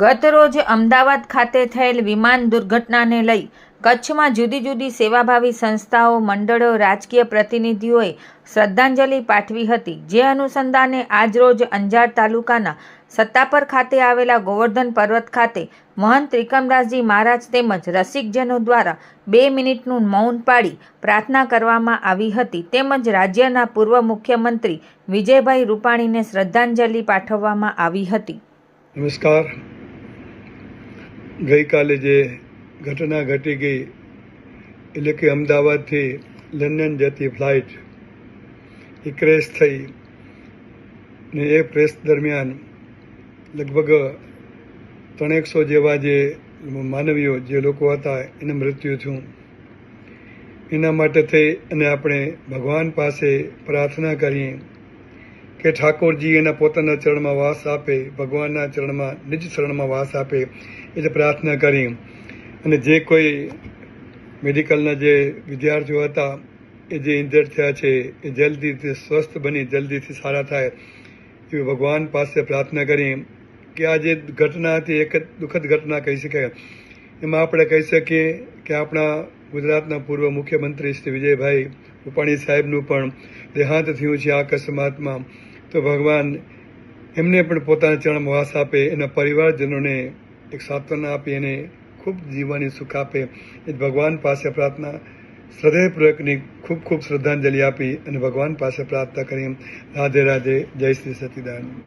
ગતરોજ અમદાવાદ ખાતે થયેલ વિમાન દુર્ઘટનાને લઈ કચ્છમાં જુદી જુદી સેવાભાવી સંસ્થાઓ, મંડળો, રાજકીય પ્રતિનિધિઓએ શ્રદ્ધાંજલિ પાઠવી હતી. જે અનુસંધાને આજરોજ અંજાર તાલુકાના સત્તાપર ખાતે આવેલા ગોવર્ધન પર્વત ખાતે મહંત ત્રિકમદાસજી મહારાજ તેમજ રસિકજનો દ્વારા બે મિનિટનું મૌન પાડી પ્રાર્થના કરવામાં આવી હતી. તેમજ રાજ્યના પૂર્વ મુખ્યમંત્રી વિજયભાઈ રૂપાણીને શ્રદ્ધાંજલિ પાઠવવામાં આવી હતી. નમસ્કાર. ગઈકાલે જે ઘટના ઘટી ગઈ, એટલે કે અમદાવાદથી લંડન જતી ફ્લાઇટ એ ક્રેશ થઈ ને એ પ્રેસ દરમિયાન લગભગ ત્રણેકસો જેવા જે માનવીઓ જે લોકો હતા, એને મૃત્યુ થયું. એના માટે થઈ અને આપણે ભગવાન પાસે પ્રાર્થના કરીએ કે ઠાકોરજી એના પોતાના ચરણમાં વાસ આપે, ભગવાનના ચરણમાં, નિજ ચરણમાં વાસ આપે એટલે પ્રાર્થના કરી. અને જે કોઈ મેડિકલના જે વિદ્યાર્થીઓ હતા, એ જે ઇન્જર્ડ થયા છે, એ જલ્દીથી સ્વસ્થ બની, જલ્દીથી સારા થાય, એવી ભગવાન પાસે પ્રાર્થના કરી કે આ જે ઘટના હતી, એક જ દુઃખદ ઘટના કહી શકાય. એમાં આપણે કહી શકીએ કે આપણા ગુજરાતના પૂર્વ મુખ્યમંત્રી શ્રી વિજયભાઈ રૂપાણી સાહેબનું પણ દેહાંત થયું છે આ અકસ્માતમાં. તો ભગવાન એમને પણ પોતાના ચરણમાં વાસ આપે, એના પરિવારજનોને એક સાંત્વના આપી, એને ખૂબ જીવવાની સુખ આપે. એ ભગવાન પાસે પ્રાર્થના હૃદયપૂર્વકની ખૂબ ખૂબ શ્રદ્ધાંજલિ આપી અને ભગવાન પાસે પ્રાર્થના કરી. રાધે રાધે, જય શ્રી સતીદાન